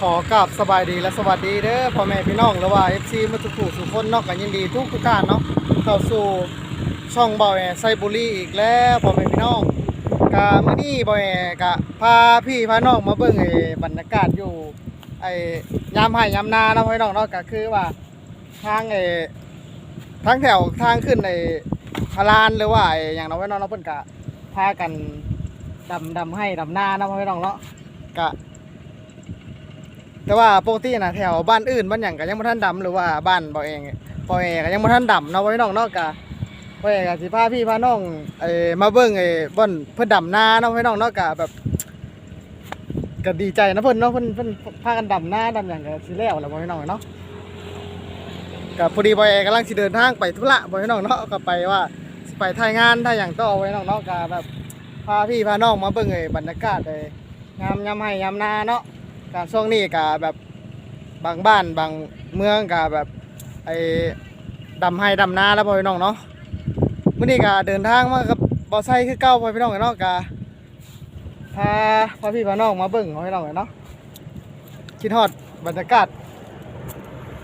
ขอกราบสบายดีและสวัสดีเด้อพ่อแม่พี่น้องหรือว่า FC มาทุกผู้สุกคนนาะก็ยินดีทุกทุกท่านเนาะเข้าสู่ช่องบ่อยไซบุรีอีกแล้วพ่อแม่พี่น้องก็มื้อนี้บ่อยก็พาพี่พาน้องมาเบิ่งไอ้บรรยากาศอยู่ไอ้ยามไห้ยามนาเนาะพ่อพี่น้องเนาะก็คือว่าทางไอ้ทางแถวทางขึ้นไอ้พารานหรือว่าไอ้อย่างเนาะพ่อพี่น้องเนาะเพิ่นก็พากันดำดำให้ดำนาเนาะพ่อพี่น้องเนาะก็ แต่ว่าปกตินะแถวบ้านอื่นบ้านอย่างก็ยังบ่ทันดำหรือว่าบ้านบ่เองบ่เองก็ยังบ่ทันดำเนาะไว้น้องเนาะก็บ่เองก็สิพาพี่พาน้องเอ้มาเบิ่งไอ้บ่อนเพิ่นดำนาเนาะไว้น้องเนาะก็แบบก็ดีใจนะเพิ่นเนาะเพิ่นเพิ่นพากันดำนาดำหยังก็สิแล้วแล้วบ่น้องเนาะก็พอดีบ่เองกำลังสิเดินทางไปธุระบ่น้องเนาะก็ไปว่าสิไปถ่ายงานถ่ายหยังต่อไว้น้องเนาะก็แบบพาพี่พาน้องมาเบิ่งไอ้บรรยากาศไอ้ยามยามให้ยามนาเนาะ การช่วงนี้ก็แบบบางบ้านบางเมืองก็แบบไอ้ดำให้ดำนาแล้วพ่อพี่น้องเนาะมื้อนี้ก็เดินทางมากับบอไซค์คือเก่าพ่อพี่น้องเนาะก็พาพ่อพี่พ่อน้องมาเบิ่งพ่อพี่น้องเนาะคิดฮอดบรรยากาศ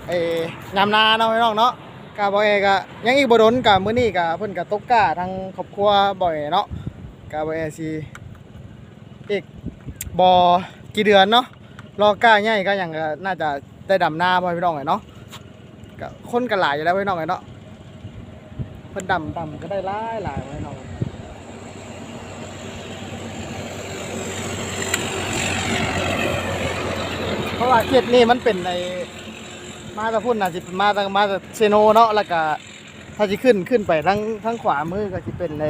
ไอ้ยามนาเนาะพี่น้องเนาะก็บ่เอก็ยังอีกบ่ดนก็มื้อนี้ก็เพิ่นก็ตกกาทางครอบครัวบ่อยเนาะก็บ่เอสิอีกบ่กี่เดือนเนาะ รอก้าใหญ่ก็ยังน่าจะได้ดำหน้าพ่อพี่น้องไงเนาะก็คนกันหลายอยู่แล้วพี่น้องไงเนาะเพิ่นดำดำก็ได้หลายหลายพี่น้องเพราะว่าเขตนี้มันเป็นในมาตะพุ่นน่ะสิเป็นมาตะมาตะเซโนเนาะแล้วก็ถ้าสิขึ้นขึ้นไปทั้งทั้งขวามือก็สิเป็นใน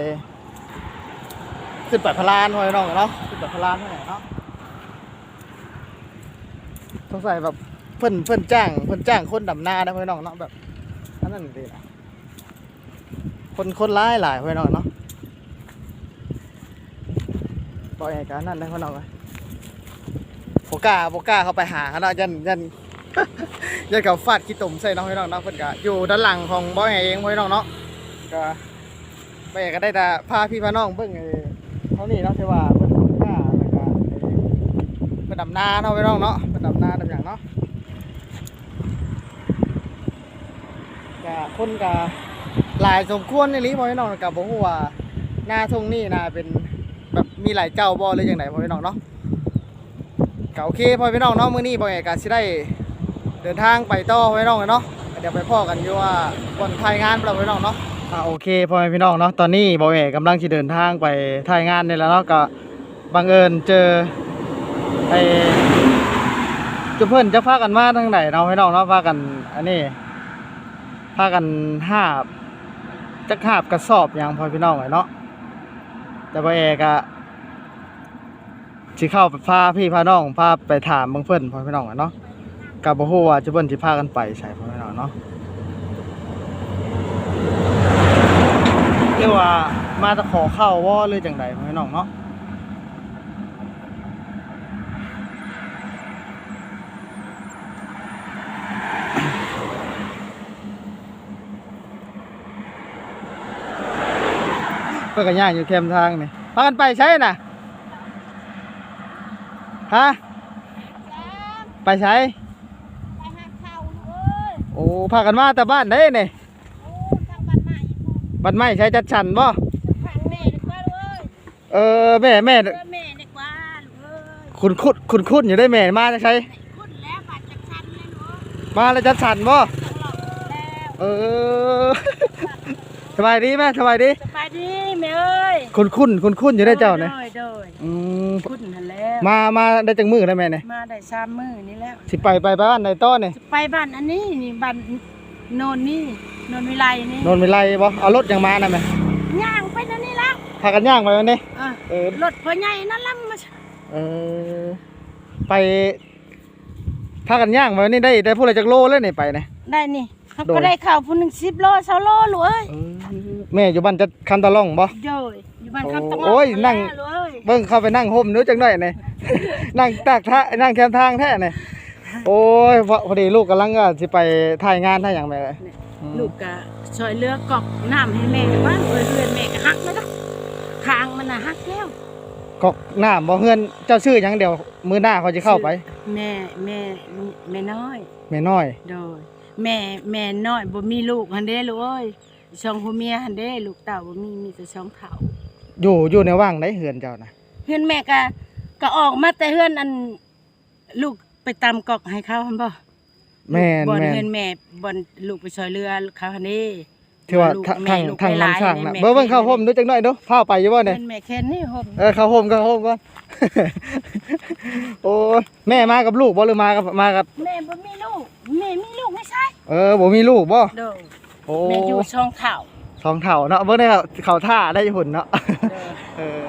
ขึ้นไปพลานพ่อพี่น้องเนาะขึ้นไปพลานเท่าไหร่เนาะ งสัยแบบเพิ่นเพิ่นจ้างเพิ่นจ้างคนดำนานะพี่น้องเนาะแบบอันนั้นดีนะคนคนร้ายหลายพี่น้องเนาะปล่อยกันนั่นได้พี่น้องเลยโบก้าโบก้าเขาไปหาเขาเนาะยันยันยันเขาฟาดขี้ตุ่มใส่น้องพี่น้องเนาะเพิ่นก็อยู่ด้านหลังของบ่อยเองพี่น้องเนาะก็ไปก็ได้แต่พาพี่พาน้องเบิ่งเท่านี้เนาะที่ว่าเพิ่นกล้าวก็เป็น ดำนาเนาะพี่น้องเนาะเป็นดำนาดำอย่างเนาะกะคนกะหลายสมควรในนี้พ่อพี่น้องกับอกว่าหน้าทงนี่นาเป็นแบบมีหลายเจ้าบ่หรือยังไงพ่อพี่น้องเนาะกะโอเคพ่อพี่น้องเนาะมื้อนี้บ่เอกกะสิได้เดินทางไปต่อพ่อพี่น้องเนาะเดี๋ยวไปพ่อกันอยู่ว่าบนถ่ายงานเราพี่น้องเนาะอ่าโอเคพ่อพี่น้องเนาะตอนนี้บ่เอกกำลังสิเดินทางไปถ่ายงานนี่แล้วเนาะก็บังเอิญเจอ ไอ้จุเพิ่นจะพากันมาทางไหนเนาะพี่น้องเนาะพากัน อันนี้พากันหาบจักหาบกระสอบอย่างพอพี่น้องไว้เนาะแต่ว่าเอกอะสิเข้าไปพาพี่พาน้องพาไปถามบิ่งเพิ่นพอพี่น้องอะเนาะกับบ่ฮู้ว่าจุเพิ่นสิพากันไปใช่พอพี่น้องเนาะเรียกว่ามาจะขอเข้าว่าหรือจังไดพอพี่น้องเนาะ พื่อกันย่างอยู่แคมทางนี่พากันไปใช่น่ะฮะไปใช้ไปหาข้าวเอ้ยโอ้พากันมาแต่บ้านได้นี่โอ้ทางบ้านใหม่พวกบ้านไม่ใช้จัดชันบ่ทางแม่ดีกว่าเอ้ยเออแม่แม่เออแม่ดีกว่าลูกเอ้ยคุณคุณคุณคุณอยู่ได้แม่มาจะใช้คุณแล้วบาดจากฉันเลยเนาะมาแล้วจัดชันบ่ตลอดแล้วเออ สบายดีแม่สบายดี สบายดีแม่เอ้ยคุณคุณคุณคุณอยู่ได้เจ้าเนี่ยโดยโดยอืมคุณหันแล้วมามาได้จังมือได้แม่เนี่ยมาได้สามมื้อนี่แล้วสิไปไปบ้านในต้อเนี่ยจะไปบ้านอันนี้นี่บ้านโนนนี่โนนวิไลนี่นนไม่ไล่บ่เอารถยังมานะแม่ย่างไปนั่นนี่แล้วพากันย่างไปวันนี้อะเออรถพ่อใหญ่นั่นล่ะมาเออไปพากันย่างมานี่ได้ได้พูดอะไรจากโลเลยนี่ไปนะได้นี่ เขาโดก็ยได้ข้าวผู้หนึง10โล20โลลูกเอ้ยแม่อยู่บ้านจะคันตะล่องบ่ โดยอยู่บ้านคำตะโอ้ยนั่งเลยเบิ่งเข้าไปนั่งห่มนู้จังหน่อยนี่ นั่งตากท่านั่งแคมทางแท้นี่โอ้ยพอพอดีลูกกำลังก็สิไปถ่ายงานถ่ายหยังไปเลยอืมลูกก็ช่วยเลือกกอกน้ำให้แม่บ้านเอ้ยเรือนแม่ก็หักแล้วก็คางมันน่ะหักแล้วกอกน้ำบ่เฮือนเจ้าชื่อหยังเดี๋ยวมื้อหน้าเขาจะเข้าไป แม่แม่แม่น้อย แม่น้อย โดย แม่แม่น้อยบ่มีลูกหันเด้ลูกเอ้ยช่องผู้เมียหันเด้ลูกเต่าบ่มีมีแต่ช่องเฒ่าอยู่อยู่ในว่างได้เฮือนเจ้านะเฮือนแม่ก็ก็ออกมาแต่เฮือนอันลูกไปตามกอกให้เขาหั่นบ่แม่นบ่อนแม่เฮือนนแม่บ่อนลูกไปช่วยเรือเขาหันเด้ที่ว่าลูกทางแม่ทางลูกทางหลายน้ำช่างๆน่ะแม่เบิ่งเบิ่งแม่เข้าห่มดูจักหน่อยดูพาไปอยู่บ่เนี่ย เฮือนแม่แค่นี้ห่ม เออเข้าห่มเข้าห่มก่อน โอ้ยแม่มากับลูกบ่หรือมากับมากับ แม่บ่มีลูกแม่มีลูกไม่ใช่ เออบ่มีลูกบ่โดยโอ้แม่อยู่ช่องเฒ่าสองเท่าเนาะเบิ่งได้เขาเขาท่าได้อยู่หุ่นเนาะโดยเออ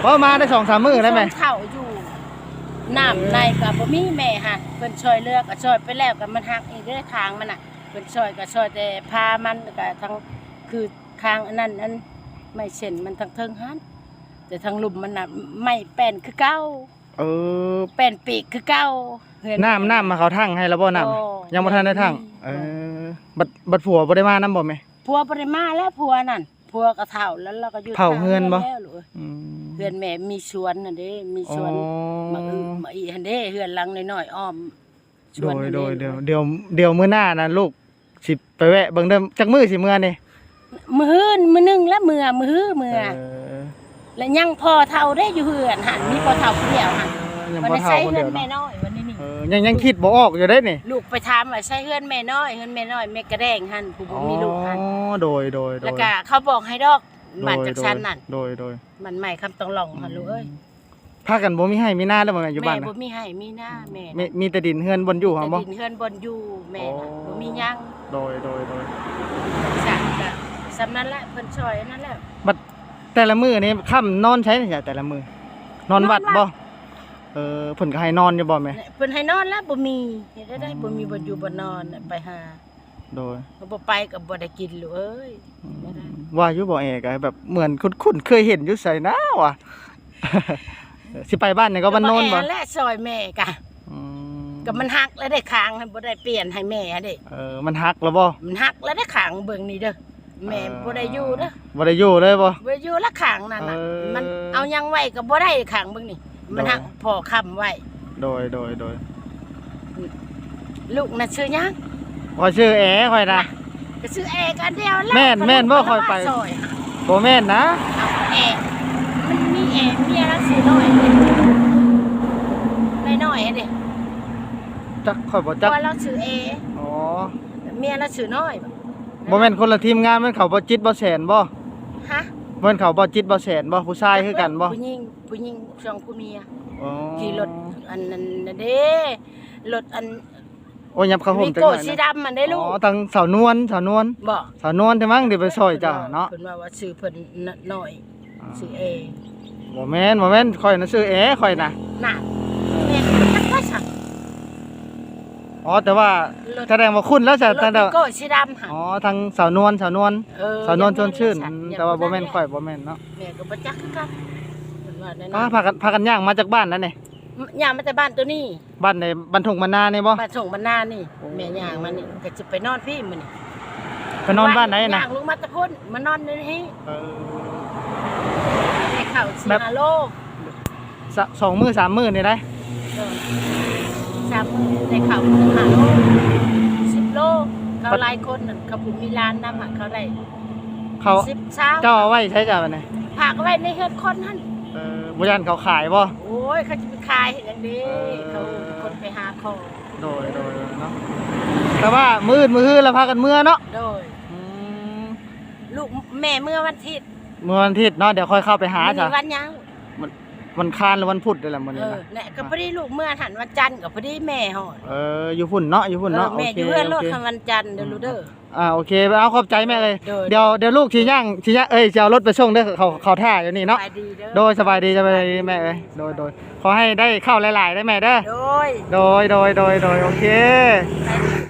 เพราะมาได้สองสามมื้อได้ไหมช่องเฒ่าอยู่น้ำในก็บ่มีแม่ฮะเพิ่นช่วยเรือก็ช่วยไปแล้วก็มันหักอีกเด้อทางมันน่ะเพิ่นช่วยก็ช่วยแต่พามันก็ทั้งคือทางอันนั้นอันไม่เช่นมันทั้งเทิงหันแต่ทางลุ่มมันน่ะไม่แป้นคือเก่าเออแป้นปีกคือเก่า เฮือน้ำน้ำมาเขาทั้งให้แล้วบ่น้โอ้ำยังบ่ทันได้ทั้งบ่เออบัดบัดผัวบ่ได้มานํบ่แม่ ผัวบ่ได้มาแล้วผัวนั่นผัวก็เฒ่าแล้วเราก็อยู่เฒ่าเฮือนบ่ แล้วลูกเอ้ยอืมเฮือนแม่มีสวนน่ะเด้มีสวนอ๋อมาอือมาอีหันเด้เฮือนหลังน้อยๆอ้อมสโดวนยหั้นโดยเด้เดี๋ยวเดี๋ยวเดี๋ยวมื้อหน้านะลูกสิไปแวะเบิ่งเด้อจักมื้อสิมื้อนี่มือฮื้นมือหนึงแล้วมือมือฮื้อมือเออ แล้วยังพอเท่าได้อยู่เฮือนหันมีพอเท่าผู้เดียวหัน ยังวันบ่นี้เฒ่าใช้คนเฮืเดีอยวนแม่เนาะน้อยวันนี้นี่เออยังยังคิดบ่ออกอยู่ได้นี่ลูกไปถามว่าใช้เฮือนแม่น้อยเฮือนแม่น้อยแม่กระแดงหันผู้บ่มีลูกหันอ๋อโดยโดยโดยแล้วก็เขาบอกให้ดอกบ้านโดยจากชั้นนั่นโดยโดยมันใหม่คำต้องลองหันลูกเอ้ยพากันบ่มีให้มีหน้าแล้วบ่แม่อยู่แม่บ้านบ่น่ะมีให้มีหน้าแม่มีมีแต่ดินเฮือนบนอยู่แต่หั่นบ่ ดินเฮือนบนอยู่แม่น่ะโอ้บ่มีหยังโดยโดยโดยสั่นก็สำนั้นแหละเพิ่นช่วยอันนั้นแหละ บัดแต่ละมื้อนี่ค่ำนอนใช้จ้ะแต่ละมื้อนอนวัดบ่ เออเพิ่นก็ให้นอนอยู่บ่แม่เพิ่นให้นอนแล้วบ่มีเฮ็ดได้ได้บ่มีบ่อยู่บ่นอนน่ะไปหาโดยบ่ไปก็บ่ได้กินลูกเอ้ยไม่ได้ว่าอยู่บ่เอกอะแบบเหมือนคุ้นๆเคยเห็นอยู่ไสนะว่ะสิไปบ้านนี่ก็บ้านโน้นบ่แและซอยแม่กะอืมก็มันหักแล้วได้ค้างให้บ่ได้เปลี่ยนให้แม่เด้เออมันฮักแล้วบ่มันหักแล้วได้ค้างเบิ่งนี่เด้อแม่บ่ได้อยู่เด้อบ่ได้อยู่เลยบ่บ่ได้อยู่ละค้างนั่นน่ะเออมันเอายังไว้ก็บ่ได้ค้างเบิ่งนี่ มันหักพอค้ำไว้ โดยโดยโดยลูกน่ะชื่อหยังขอยชื่อแอข่อยนะ ก็ชื่อเอกันเดียวแล้วแม่นแม่นบ่ค่อยไป ซอยบ่แม่นนะ เอาเอมันมีเอเมียละสิน้อยน้อยๆเด้จักข่อยบ่เพจักราะว่าเราชื่อเออ๋อเมียละชื่อน้อยบ่แม่นคนละทีมงานแม่นเขาบ่จิตบ่แสนบ่ฮะ แม่นเขาบ่จิตบ่แสนบ่ผู้ชายคือกันบ่ผู้หญิงผู้หญิงสองผู้เมียอ๋อขี่รถอันนั้นน่ะเด้รถอันโอ้ยยับเข้าห่มวิจังโก้หน่อยสีนะดำมันได้ลูกอ๋อทางสาวนวลสาวนวลบ่สาวนวลที่มั้งเดี๋ยวไปซอยเจ้าเนาะเพิ่นว่าว่าชื่อเพิ่นน่ะน้อยชื่อเอบ่แม่นบ่แม่นข่อยน่ะชื่อแอข่อยน่ะน่ะแม่จักว่าสั่ง อ๋อแต่ว่ารถแสดงว่าคุณแล้วจ้ะรแต่ถแต่วิโก้สีดำหั่นอ๋อทางสาวนวลสาวนวลเออสาวนวลชวนชื่นอย่างอืมอย่างแต่ว่าบ่แม่นอย่างข่อยบ่แม่นเนาะแม่ก็บ่จักคือกันเพิ่นว่าแน่นอ๋ออนพากันพากันย่างมาจากบ้านนั่นนี่ย่างมาแต่บ้านตัวนี้บ้านในบ้านทุ่งบ้านนานี่บ่บ้านส่งบ้านนานี่โอ้แม่ย่างมานี่ก็จะไปนอนพี่มื้อนี่ไปนอนบ้านไหนน่ะย่างลงมาแตะพุ่นมานอนในนี้เออในเขาสิแบบฮาโลสะสองมื้อสามมื้อนี่ได้เออ สามมื้อในเขาหาโลสิบโลเขาหลายคนนั่นเขาผูมีร้านนำหักเขาได้เขาสิบเช้าเจ้าเอาไว้ใช้จ้ะบัดนี้ผักไว้ในเฮือนคนนั่นเออบ่ยันเขาขายบ่โอ้ยเขาจะไปขายเห็นอย่างนี้เขาคนไปหาของโดยโดยเนาะแต่ว่ามื้อมื้อแล้วพากันเมื่อเนาะโดยอืมลูกแม่เมื่อวันอาทิตย์เมื่อวันอาทิตย์เนาะเดี๋ยวค่อยเข้าไปหาจ้ะนี้วันยัง วันคานหรือวันพุธนี่แหละมื้อเอนี้อนะเนี่ยก็พอดีลูกเมื่อหันวันจันทร์กับพอดีแม่หอดเอออยู่พุ่นเนาะอยู่พุ่นเออเนาะโอแม่เคอยู่เพื่อนโลโอดเคทางวันจันทร์เดี๋ยวรู้เด้อ อ่าโอเคเอาขอบใจแม่เลยโดย เดี๋ยวเดี๋ยวลูกชี้ย่างชี้ย่างเอ้ยจะเอารถไปส่งเด้อเขาเขาท่าอยู่นี่เนาะไปดีเด้อโดยสบายดีสบายดีแม่เอ้ยโดยโดยขอให้ได้เข้าหลายๆได้แม่เด้อโดยโดยโดยโดยโดยโอเค ไปดี